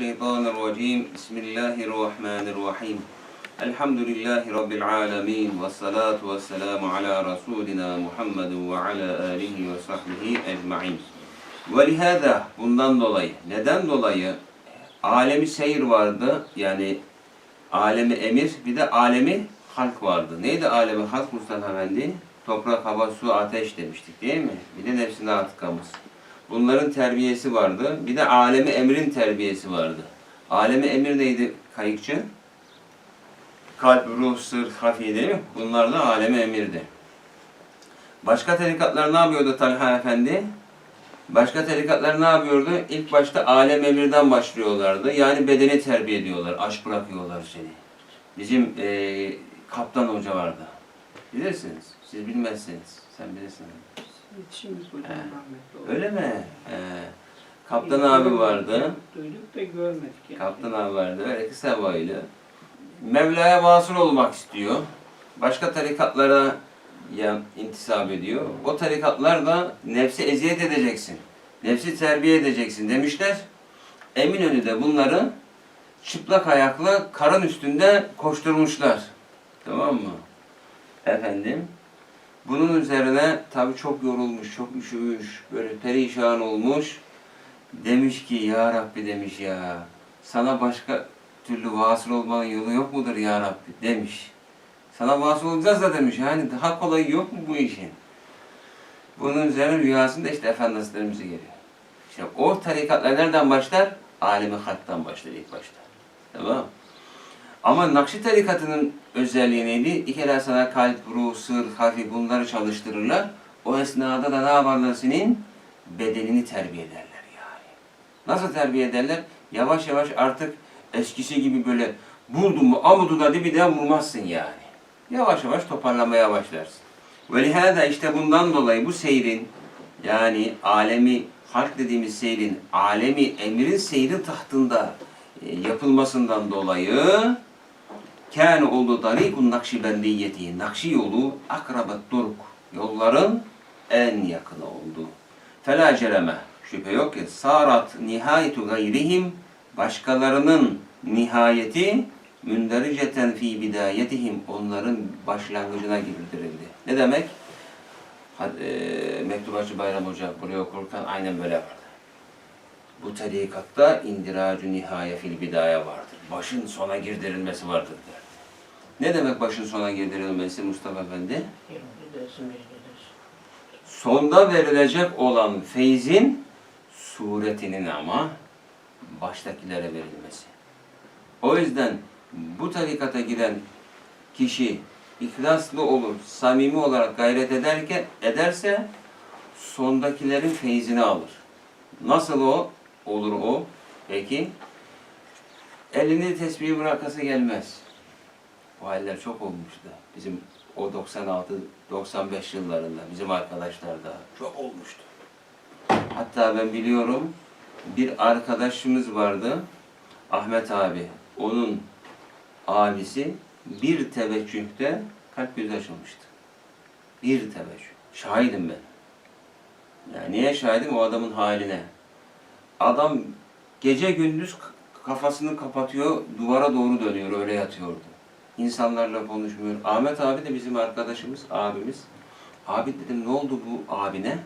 الشيطان الرجيم بسم الله الرحمن الرحيم الحمد لله رب العالمين والصلاة والسلام على رسولنا محمد وعلى آله وصحبه ecmaîn. ولهذا bundan dolayı, neden dolayı alemi seyir vardı yani alemi emir bir de alemi halk vardı. Neydi alemi halk Mustafa Efendi? Toprak, hava, su, ateş demiştik değil mi? Bir de nefsine atıkamız. Bunların terbiyesi vardı. Bir de alemi emrin terbiyesi vardı. Alemi emir neydi kayıkçı? Kalp, ruh, sır, hafi değil mi? Bunlar da alemi emirdi. Başka tarikatlar ne yapıyordu Talha Efendi? Başka tarikatlar ne yapıyordu? İlk başta alem emirden başlıyorlardı. Yani bedeni terbiye ediyorlar. Aşk bırakıyorlar seni. Bizim eee, kaptan hoca vardı. Bilirsiniz. Siz bilmezsiniz. Sen bilirsin. Hocam rahmetli oldu. Öyle mi? He. Kaptan abi vardı. Duyduk da görmedik yani. Kaptan abi vardı. Öyle kısa boylu. Mevla'ya vasıl olmak istiyor. Başka tarikatlara ya, intisap ediyor. O tarikatlar da nefsi eziyet edeceksin. Nefsi terbiye edeceksin demişler. Eminönü de bunları çıplak ayakla karın üstünde koşturmuşlar. Tamam mı? Efendim. Bunun üzerine tabi çok yorulmuş, çok üşümüş, böyle perişan olmuş. Demiş ki ya Rabbi demiş ya sana başka türlü vasıl olmanın yolu yok mudur ya Rabbi demiş. Sana vasıl olacağız da demiş yani daha kolayı yok mu bu işin? Bunun üzerine rüyasında işte Efendimiz'e geliyor. İşte o tarikatlar nereden başlar? Alemi hattan başlar ilk başta. Tamam Ama Nakşi tarikatının özelliği neydi? Kere sana kalp, ruh, sır, hafif bunları çalıştırırlar. O esnada da ne yaparlar senin? Bedenini terbiye ederler yani. Nasıl terbiye ederler? Yavaş yavaş artık eskisi gibi böyle buldun mu amudu da dibiden vurmazsın yani. Yavaş yavaş toparlamaya başlarsın. Ve lihada işte bundan dolayı bu seyrin yani alemi halk dediğimiz seyrin alemi emrin seyrin tahtında e, yapılmasından dolayı kâne oldu darikun nakşibendiyeti nakşi yolu akrabet duruk yolların en yakını oldu. Fela cereme şüphe yok ki sarat nihayetu gayrihim başkalarının nihayeti mündericeten fi bidayetihim onların başlangıcına girdirildi. Ne demek? E, Mektubacı Bayram Hoca buraya okurken aynen böyle vardı. Bu tarikatta indiracü nihaye fil bidaya vardır. Başın sona girdirilmesi vardır der. Ne demek başın sona girdirilmesi Mustafa Efendi? Sonda verilecek olan feyzin suretinin ama baştakilere verilmesi. O yüzden bu tarikata giren kişi ihlaslı olur, samimi olarak gayret ederken ederse sondakilerin feyzini alır. Nasıl o? Olur o. Peki elini tesbihi bırakası gelmez. Bu haller çok olmuştu. Bizim o 96-95 yıllarında bizim arkadaşlarda çok olmuştu. Hatta ben biliyorum bir arkadaşımız vardı. Ahmet abi. Onun abisi bir teveccühte kalp gözü açılmıştı. Bir teveccüh. Şahidim ben. Yani niye şahidim? O adamın haline. Adam gece gündüz kafasını kapatıyor, duvara doğru dönüyor, öyle yatıyordu. İnsanlarla konuşmuyor. Ahmet abi de bizim arkadaşımız, abimiz. Abi dedim ne oldu bu abine?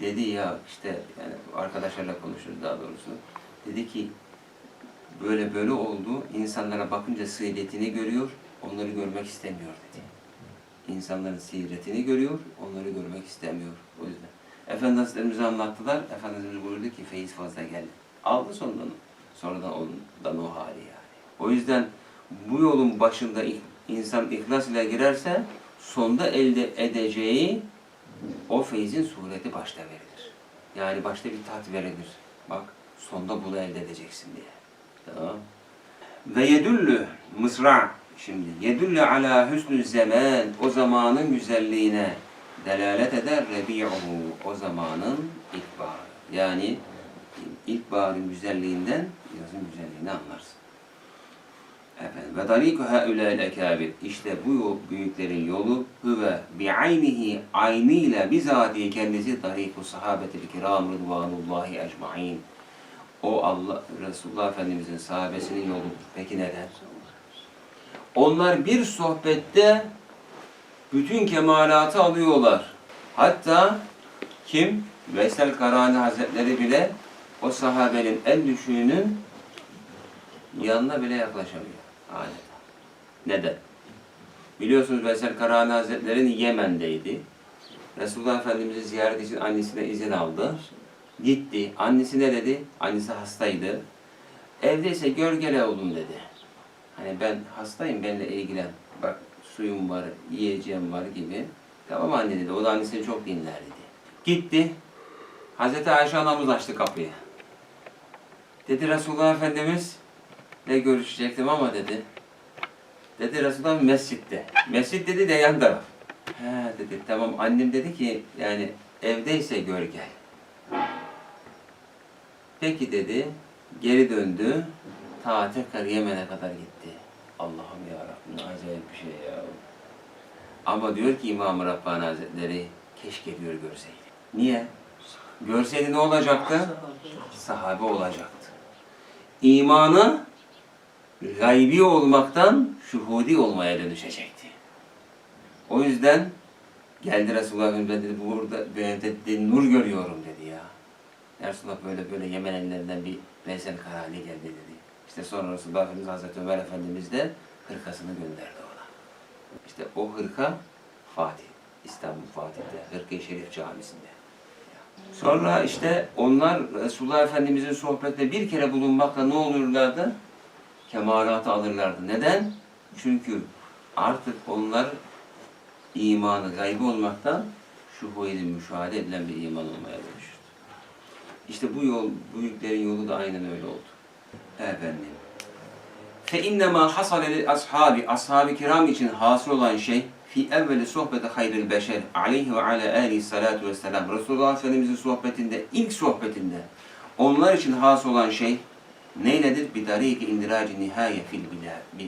Dedi ya işte yani arkadaşlarla konuşuyoruz daha doğrusu. Dedi ki böyle böyle oldu. İnsanlara bakınca sıyretini görüyor, onları görmek istemiyor dedi. İnsanların sıyretini görüyor, onları görmek istemiyor. O yüzden. Efendimiz'e anlattılar. Efendimiz buyurdu ki feyiz fazla geldi. Aldı sonradan. Sonradan ondan o hali yani. O yüzden bu yolun başında insan ihlas ile girerse sonda elde edeceği o feyzin sureti başta verilir. Yani başta bir tat verilir. Bak sonda bunu elde edeceksin diye. Ve yedüllü mısra şimdi yedüllü ala hüsnü zaman o zamanın güzelliğine delalet eder rebi'uhu o zamanın ilkbaharı. Yani ilkbaharın güzelliğinden yazın güzelliğini anlarsın. Ve dariku haulâ'l ekâbir. İşte bu büyüklerin yolu huve bi'aynihi aynıyla bizatihi kendisi dariku sahabetil kiram rıdvanullahi ecmaîn. O Allah Resulullah Efendimizin sahabesinin yoludur. Peki neden? Onlar bir sohbette bütün kemalatı alıyorlar. Hatta kim? Veysel Karani Hazretleri bile o sahabenin en düşüğünün yanına bile yaklaşamıyor. Adeta. Neden? Biliyorsunuz Veysel Karani Hazretleri Yemen'deydi. Resulullah Efendimiz'i ziyaret için annesine izin aldı. Gitti. Annesi ne dedi? Annesi hastaydı. Evdeyse gölgele oğlum dedi. Hani ben hastayım benimle ilgilen. Bak suyum var, yiyeceğim var gibi. Tamam anne dedi. O da annesini çok dinler dedi. Gitti. Hazreti Ayşe anamız açtı kapıyı. Dedi Resulullah Efendimiz ne görüşecektim ama dedi. Dedi Resulullah mescitte. Mescit dedi de yan taraf. He dedi tamam annem dedi ki yani evdeyse gör gel. Peki dedi geri döndü. Ta tekrar Yemen'e kadar gitti. Allah'ım ya Rabbim ne acayip bir şey ya. Ama diyor ki İmam-ı Rabbani Hazretleri keşke diyor görseydi. Niye? Görseydi ne olacaktı? Sahabe olacaktı. İmanı gaybi olmaktan şuhudi olmaya dönüşecekti. O yüzden geldi Resulullah Efendimiz dedi burada dedi, nur görüyorum dedi ya. Ya Resulullah böyle böyle Yemen ellerinden bir Veysel Karani geldi dedi. İşte sonra Resulullah Efendimiz Hazreti Ömer Efendimiz de hırkasını gönderdi ona. İşte o hırka Fatih, İstanbul Fatih'te, Hırka-i Şerif Camisi'nde. Sonra işte onlar Resulullah Efendimizin sohbette bir kere bulunmakla ne olurlardı? Kemalatı alırlardı. Neden? Çünkü artık onlar imanı gaybi olmaktan şuhuyla müşahede edilen bir iman olmaya dönüştü. İşte bu yol, büyüklerin yolu da aynen öyle oldu. Efendim. Fe innema hasale ashabi ashab-ı kiram için hasıl olan şey fi evveli sohbeti hayril beşer aleyhi ve ala alihi salatu vesselam Resulullah Efendimizin sohbetinde ilk sohbetinde onlar için hasıl olan şey neyledir? Bir dariki indiraci nihaye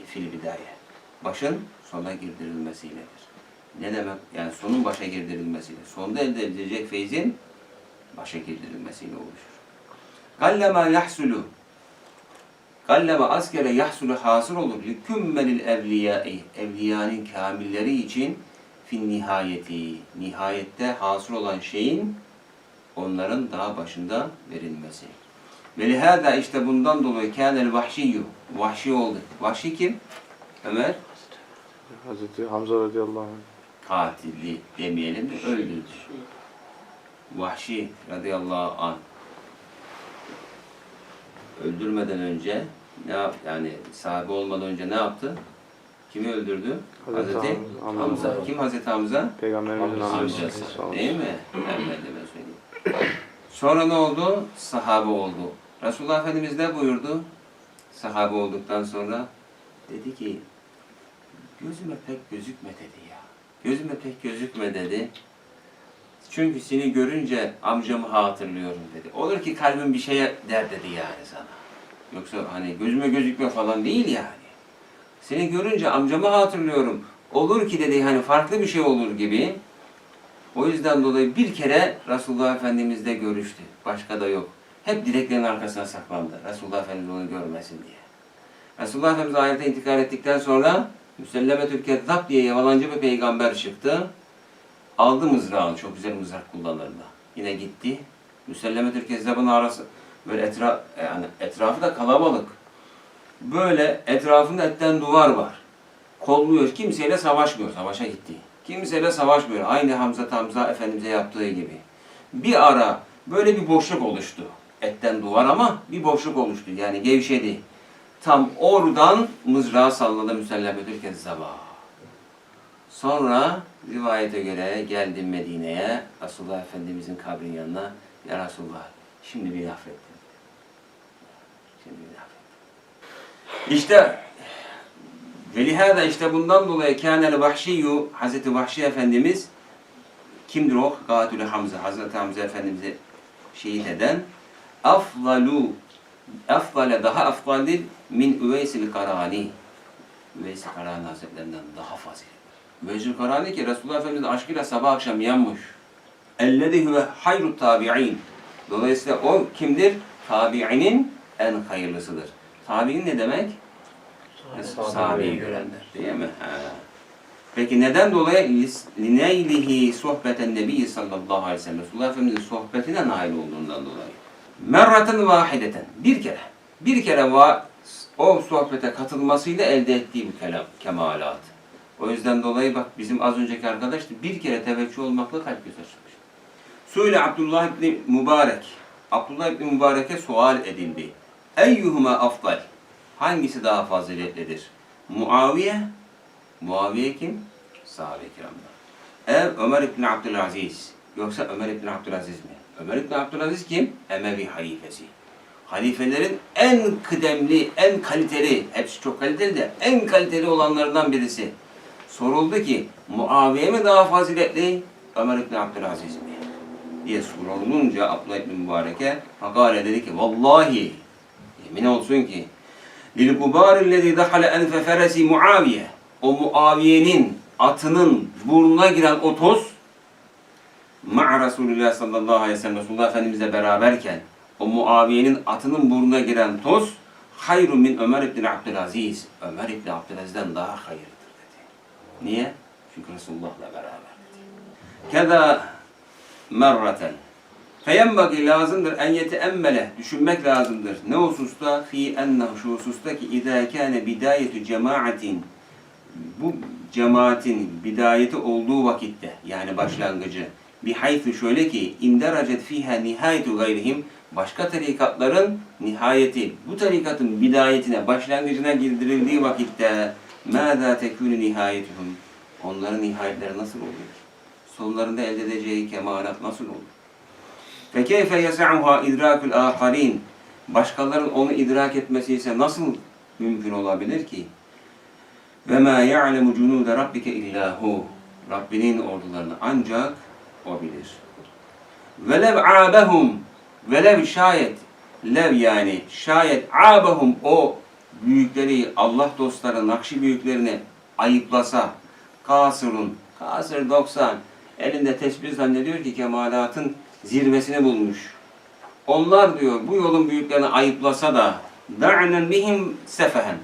fil, bidaye. Başın sona girdirilmesiyledir. Ne demek? Yani sonun başa girdirilmesiyle. Sonda elde edilecek feyzin başa girdirilmesiyle oluşur. Gallema yahsulu Galleme askere yahsulu hasıl olur. Likümmelil evliyai. Evliyanın kamilleri için fin nihayeti. Nihayette hasıl olan şeyin onların daha başında verilmesi. Ve lihâdâ işte bundan dolayı kânel vahşiyyü. Vahşi oldu. Vahşi kim? Ömer Hazreti Hamza radıyallahu anh. katili demeyelim de öldürdü. Vahşi radıyallahu anh öldürmeden önce ne yap yani sahibi olmadan önce ne yaptı? Kimi öldürdü? Hazreti Hazreti Hamza. Hamza. Kim Hazreti Hamza? Peygamberimizin amcası. Değil mi? Efendime söyleyeyim. Sonra ne oldu? Sahabe oldu. Resulullah Efendimiz ne buyurdu? Sahabe olduktan sonra dedi ki gözüme pek gözükme dedi ya. Gözüme pek gözükme dedi. Çünkü seni görünce amcamı hatırlıyorum dedi. Olur ki kalbim bir şeye der dedi yani sana. Yoksa hani gözüme gözükme falan değil yani. Seni görünce amcamı hatırlıyorum. Olur ki dedi hani farklı bir şey olur gibi. O yüzden dolayı bir kere Resulullah Efendimiz'le görüştü. Başka da yok. Hep direklerin arkasına saklandı. Resulullah Efendimiz onu görmesin diye. Resulullah Efendimiz ahirete intikal ettikten sonra Müsellemetül Kezzab diye yalancı bir peygamber çıktı. Aldı mızrağını, çok güzel mızrak kullanırdı. Yine gitti. Müsellemetül Kezzab'ın arası, böyle etraf, yani etrafı da kalabalık. Böyle etrafında etten duvar var. Kolluyor, kimseyle savaşmıyor, savaşa gitti. Kimseyle savaşmıyor, aynı Hamza Hamza Efendimiz'e yaptığı gibi. Bir ara böyle bir boşluk oluştu. Etten duvar ama bir boşluk oluştu, yani gevşedi. Tam oradan mızrağı salladı Müsellemetül Kezzab'a. Sonra rivayete göre geldim Medine'ye, Resulullah Efendimizin kabrinin yanına. Ya Resulullah, şimdi bir affettim. Şimdi bir affettim. İşte velihâda işte bundan dolayı kânel vahşiyyu Hazreti Vahşi Efendimiz kimdir o? Gatülü Hamza, Hazreti Hamza Efendimiz'i şehit eden aflalu afdale daha afdaldir min Üveysil Karani. Üveysil Karani Hazretlerinden daha faziletli. Üveysil Karani ki Resulullah Efendimiz'in aşkıyla sabah akşam yanmış. Ellezî huve hayrut tabi'in. Dolayısıyla o kimdir? tabi'inin en hayırlısıdır. Tabi'in ne demek? Sahabe. Sahabeyi görenler. Değil mi? Ha. Peki neden dolayı? Lineylihi sohbeten nebi sallallahu aleyhi ve sellem. Resulullah Efendimiz'in sohbetine nail olduğundan dolayı. Merraten vahideten. Bir kere. Bir kere va o sohbete katılmasıyla elde ettiği bu kelam, kemalat. O yüzden dolayı bak bizim az önceki arkadaş da bir kere teveccüh olmakla kalp göz açmış. Söyle Abdullah İbni Mübarek. Abdullah İbni Mübarek'e sual edildi. Eyyuhuma afdal? Hangisi daha faziletlidir? Muaviye. Muaviye kim? Sahabe-i kiramdan. Ev Ömer İbni Abdülaziz. Yoksa Ömer İbni Abdülaziz mi? Ömer İbni Abdülaziz kim? Emevi halifesi. Halifelerin en kıdemli, en kaliteli, hepsi çok kaliteli de en kaliteli olanlarından birisi. Soruldu ki Muaviye mi daha faziletli, Ömer İbni Abdülaziz mi? diye sorulunca Abdullah İbni Mübarek'e Fakale dedi ki Vallahi yemin olsun ki Lil kubarillezi dahale enfe feresi Muaviye o Muaviye'nin atının burnuna giren o toz ma'a Resulullah sallallahu aleyhi ve sellem Resulullah Efendimizle beraberken o Muaviye'nin atının burnuna giren toz hayrun min Ömer ibn Abdülaziz Ömer ibn Abdülaziz'den daha hayırlıdır dedi. Niye? Çünkü Resulullah'la beraber dedi. Keda merraten Feyenbagi lazımdır en yeteemmele düşünmek lazımdır. Ne hususta? Fi ennehu şu hususta ki idâ kâne bidâyetu cemaatin bu cemaatin bidayeti olduğu vakitte yani başlangıcı Bihaytü şöyle ki inderacet fiha nihayetu gayrihim başka tarikatların nihayeti bu tarikatın bidayetine başlangıcına girdirildiği vakitte mâzâ tekûnü nihayetuhum onların nihayetleri nasıl oluyor? Sonlarında elde edeceği kemalat nasıl olur? Fekeyfe yes'uha idrakul âkarîn başkalarının onu idrak etmesi ise nasıl mümkün olabilir ki? Ve ma ya'lemu cunude rabbike illahu Rabbinin ordularını ancak o bilir. Velev abehum velev şayet lev yani şayet abehum o büyükleri Allah dostları nakşi büyüklerini ayıplasa kasırun kasır 90 elinde tesbih zannediyor ki kemalatın zirvesini bulmuş. Onlar diyor bu yolun büyüklerini ayıplasa da da'nen bihim sefehen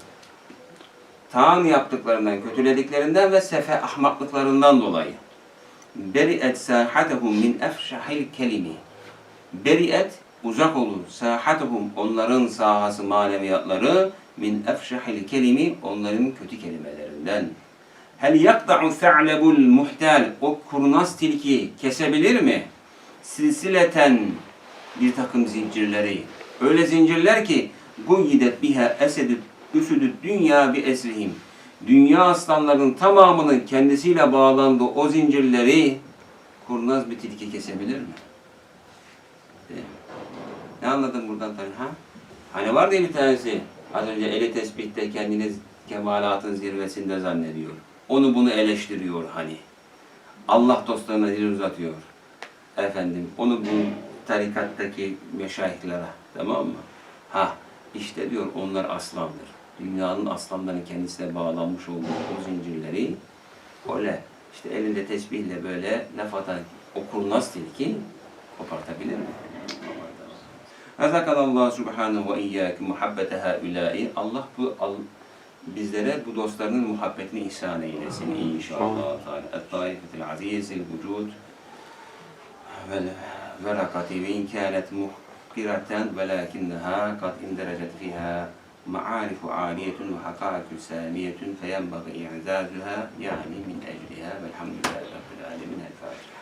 taan yaptıklarından, kötülediklerinden ve sefe ahmaklıklarından dolayı Beri'et sahatehum min efşahil kelimi. Beri'et uzak olur. Sahatehum onların sahası maneviyatları min efşahil kelimi onların kötü kelimelerinden. Hel yakta'u se'lebul muhtel o kurnaz tilki kesebilir mi? Silsileten bir takım zincirleri. Öyle zincirler ki bu yidet biha esedü üsüdü dünya bir esrihim. Dünya aslanlarının tamamının kendisiyle bağlandığı o zincirleri kurnaz bir tilki kesebilir mi? Ne anladın buradan tabii ha? Hani var diye bir tanesi az önce eli tesbihte kendini kemalatın zirvesinde zannediyor. Onu bunu eleştiriyor hani. Allah dostlarına dil uzatıyor. Efendim onu bu tarikattaki meşayihlere tamam mı? Ha işte diyor onlar aslandır. Dünyanın aslanların kendisine bağlanmış olduğu o zincirleri öyle işte elinde tesbihle böyle laf atan o kurnaz tilki kopartabilir mi? Razakallahu subhanahu ve iyyakum muhabbete haulâi. Allah bu bizlere bu dostlarının muhabbetini ihsan eylesin inşallah. Et-taifetil azizil vücud ve verakati ve in kânet muhkireten velâkinneha kad inderecet fiha معارف عالية وحقائق سامية فينبغي إعزازها يعني من أجلها والحمد لله رب العالمين. الفاتحة.